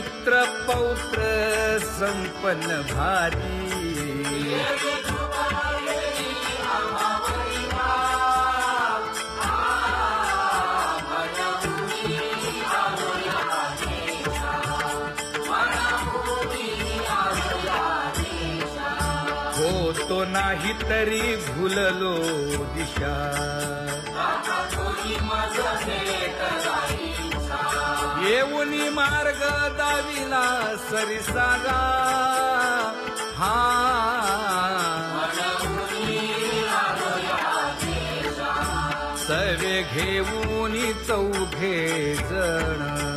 पुत्र पौत्र संपन्न भारी। होतो नाही तरी भुललो दिशा। येऊनी मार्ग दाविला सरिसागा. हा. सवे घेऊन चौघे जण.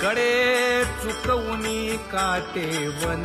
कडे चुकवूनी काटे वन.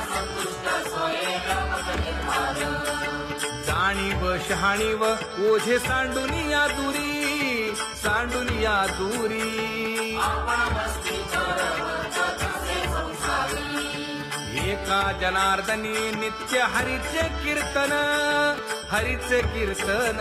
शहाणीव ओझे सांडुनिया दुरी सांडुनिया दुरी एका जनार्दनी नित्य हरिचे कीर्तन हरिचे कीर्तन.